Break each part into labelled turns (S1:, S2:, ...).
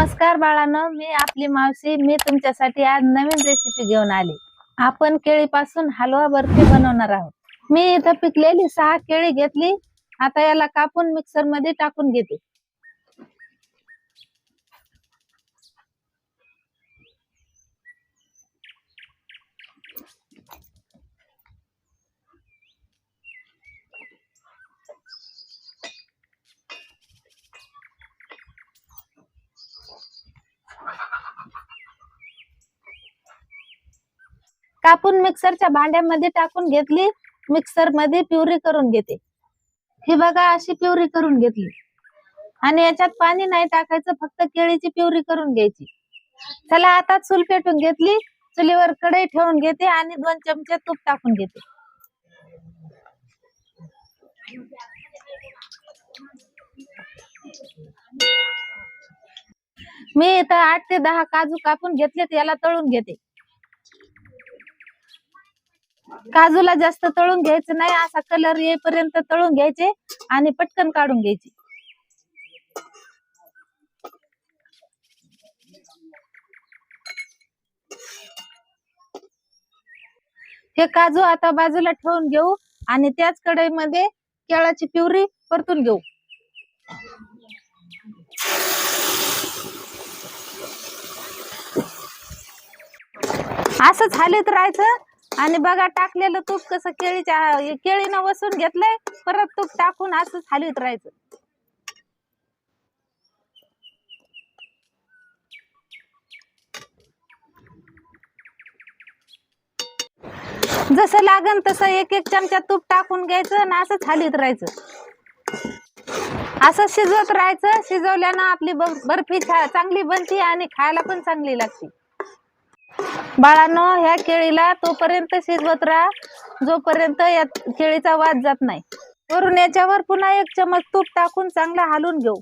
S1: नमस्कार बाळांनो मी आपली मावशी मी तुमच्यासाठी आज नवीन रेसिपी घेऊन आली. आपण केळीपासून हलवा बर्फी बनवणार आहोत. मी इथं पिकलेली सहा केळी घेतली. आता याला कापून मिक्सरमध्ये टाकून घेते. कापून मिक्सरच्या भांड्यामध्ये टाकून घेतली. मिक्सरमध्ये प्युरी करून घेते. ही बघा अशी प्युरी करून घेतली. आणि याच्यात पाणी नाही टाकायचं फक्त केळीची प्युरी करून घ्यायची. चला आता चूल पेटून घेतली. चुलीवर कढई ठेवून घेते आणि दोन चमचे तूप टाकून घेते. मी इथं आठ ते दहा काजू कापून घेतले याला तळून घेते. काजूला जास्त तळून घ्यायचं नाही असा कलर येईपर्यंत तळून घ्यायचे आणि पटकन काढून घ्यायचे. हे काजू आता बाजूला ठेवून घेऊ आणि त्याच कढईमध्ये केळाची प्युरी परतून घेऊ. असंच हालत राहायचं. आणि बघा टाकलेलं तूप कसं केळीच्या केळीनं वसून घेतलंय परत तूप टाकून असंच हलवीत राहायचं. जसं लागन तसं एक एक चमचा तूप टाकून घ्यायचं आणि असंच हलवीत राहायचं. असं शिजवत राहायचं शिजवल्यानं आपली बर्फी चांगली बनते आणि खायला पण चांगली लागते. बाळांनो ह्या केळीला तोपर्यंत शिजवत राहा. जोपर्यंत या केळीचा वाद जात नाही. वरून याच्यावर पुन्हा एक चमच तूप टाकून चांगला हालून घेऊ.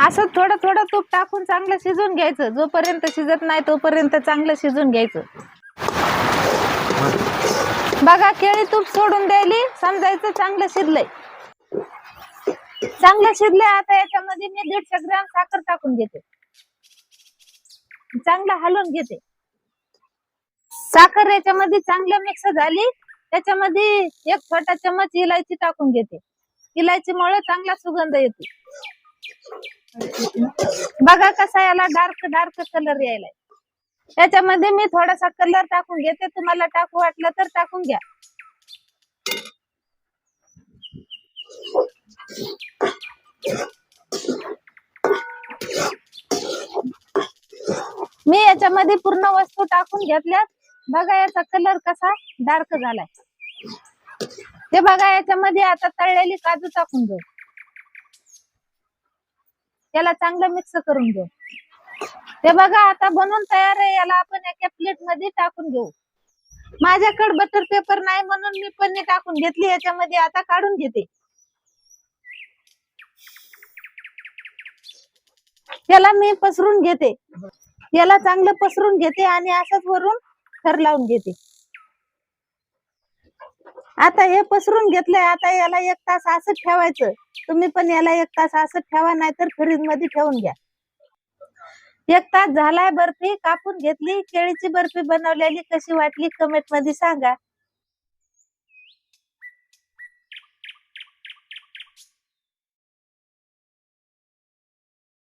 S1: असं थोडं थोडं तूप टाकून चांगलं शिजून घ्यायचं. जोपर्यंत शिजत नाही तोपर्यंत चांगलं शिजून घ्यायचं. बघा केळी तूप सोडून द्यायली. समजायचं चांगलं शिजलंय. चांगलं शिजलंय आता याच्यामध्ये मी दीडशे ग्रॅम साखर टाकून घेते. चांगलं हलवून घेते. साखर याच्यामध्ये चांगलं मिक्स झाली त्याच्यामध्ये एक छोटा चमच इलायची टाकून घेते. इलायचीमुळे चांगला सुगंध येते. बघा कसा याला डार्क डार्क कलर यायलाय. त्याच्यामध्ये मी थोडासा कलर टाकून घेते. तुम्हाला टाकू वाटलं तर टाकून घ्या. मी याच्यामध्ये पूर्ण वस्तू टाकून घेतल्यात. बघा याचा कलर कसा डार्क झालाय. ते बघा याच्यामध्ये आता तळलेली काजू टाकून घेऊ त्याला चांगलं मिक्स करून घेऊ ते बघा आता बनवून तयार आहे. याला आपण एका प्लेटमध्ये टाकून घेऊ. माझ्याकडे बटर पेपर नाही म्हणून मी पण टाकून घेतली. याच्यामध्ये आता काढून घेते. याला मी पसरून घेते. याला चांगलं पसरून घेते आणि असंच वरून थर लावून घेते. आता हे पसरून घेतलंय आता याला एक तास असं ठेवायचं. तुम्ही पण याला एक तास असं ठेवा नाहीतर फ्रीजमध्ये ठेवून घ्या. एक तास झालाय बर्फी कापून घेतली केळीची बर्फी बनवलेली कशी वाटली कमेंटमध्ये सांगा.